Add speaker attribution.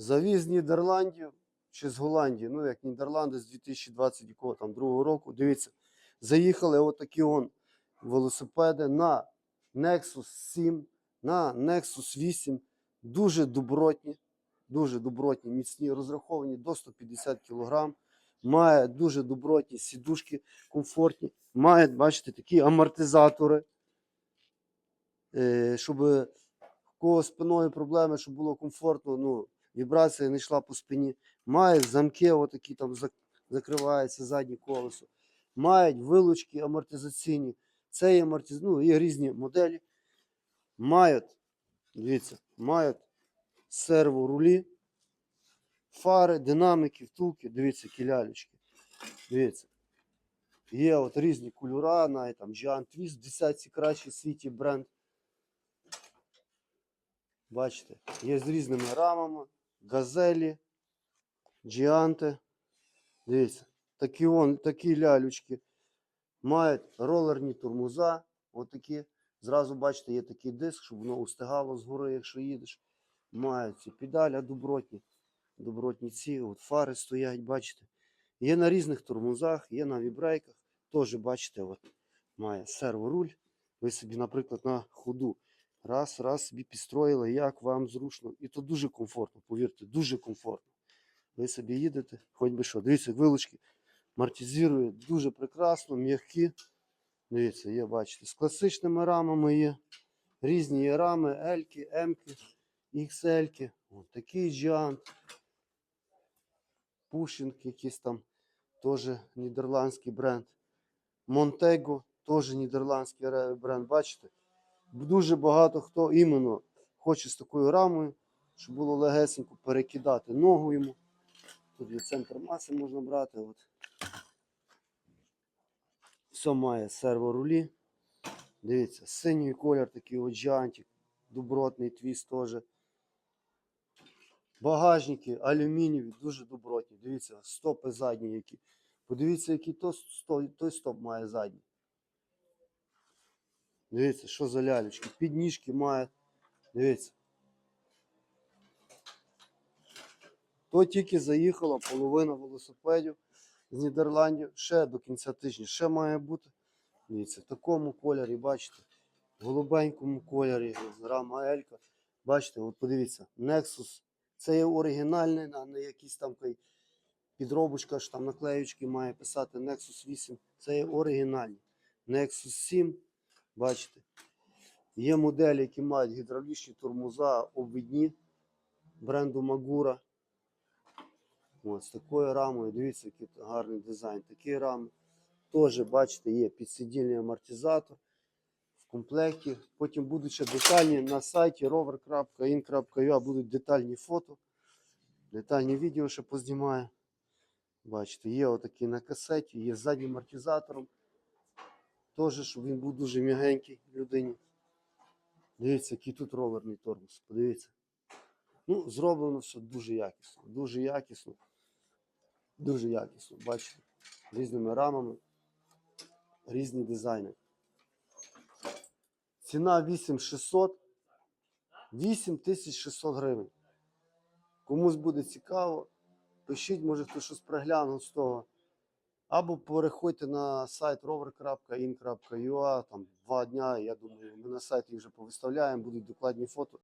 Speaker 1: Завіз Нідерландів чи з Голландії, ну як Нідерланди з 2020 другого року. Дивіться, заїхали отакі он велосипеди на Nexus 7, на Nexus 8. Дуже добротні, дуже добротні, міцні, розраховані до 150 кг. Має дуже добротні сідушки, комфортні. Має, бачите, такі амортизатори, е, щоб в кого спиною проблеми, щоб було комфортно, ну, вібрація не йшла по спині. Має замки, отакі там зак- закривається заднє колесо. Мають вилучки амортизаційні. Це є амортиз... ну, є різні моделі. Мають, дивіться, мають серворулі, фари, динаміки, втулки. Дивіться, кілялечки. Дивіться. Є от різні кольора, навіть там Giant Twist, в десятці кращий в світі бренд. Бачите, є з різними рамами, газелі, джіанти. Дивіться, такі, вон, такі лялючки. Мають ролерні тормоза. Отакі. Зразу бачите, є такий диск, щоб воно устигало згори, якщо їдеш. Мають ці педалі добротні. Добротні ці, от фари стоять, бачите. Є на різних тормозах, є на вібрейках. Теж бачите, от, має серворуль. Ви собі, наприклад, на ходу раз, раз собі підстроїли, як вам зручно. І то дуже комфортно, повірте, дуже комфортно. Ви собі їдете, хоч би що. Дивіться, вилучки амортизує дуже прекрасно, м'які. Дивіться, є, бачите, з класичними рамами є. Різні є рами, L-ки, М-ки, XL-ки. Ось такий джант. Пушинг якийсь там, теж нідерландський бренд. Монтего, теж нідерландський бренд. Бачите? Дуже багато хто іменно хоче з такою рамою, щоб було легесенько перекидати ногу йому. Тут є центр маси можна брати. От. Все має серворулі. Дивіться, синій колір такий от джантик, добротний твіст теж. Багажники алюмінієві, дуже добротні. Дивіться, стопи задні які. Подивіться, який той стоп має задній. Дивіться, що за лялечки. Підніжки має. Дивіться. То тільки заїхала половина велосипедів з Нідерландів. Ще до кінця тижня ще має бути. Дивіться, в такому кольорі, бачите, в голубенькому кольорі, рама Елька. Бачите, от подивіться, Nexus. Це є оригінальний, а не якийсь там підробочка, що там наклеючки має писати Nexus 8. Це є оригінальні. Nexus 7, бачите. Є моделі, які мають гідравлічні тормоза обвідні бренду Magura. От, з такою рамою. Дивіться, який гарний дизайн. Такі рами. Теж, бачите, є підсидільний амортизатор в комплекті. Потім будуть ще детальні на сайті rover.in.ua будуть детальні фото, детальні відео ще познімаю. Бачите, є отакий на касеті, є з заднім амортизатором. Теж, щоб він був дуже м'ягенький людині. Дивіться, який тут роверний тормоз. Подивіться. Ну, зроблено все дуже якісно. Дуже якісно. Дуже якісно. Бачите, різними рамами, різні дизайни. Ціна 8600, 8600 гривень. Комусь буде цікаво, пишіть, може хтось щось приглянув з того. Або переходьте на сайт rover.in.ua, там два дня, я думаю, ми на сайті вже повиставляємо, будуть докладні фото.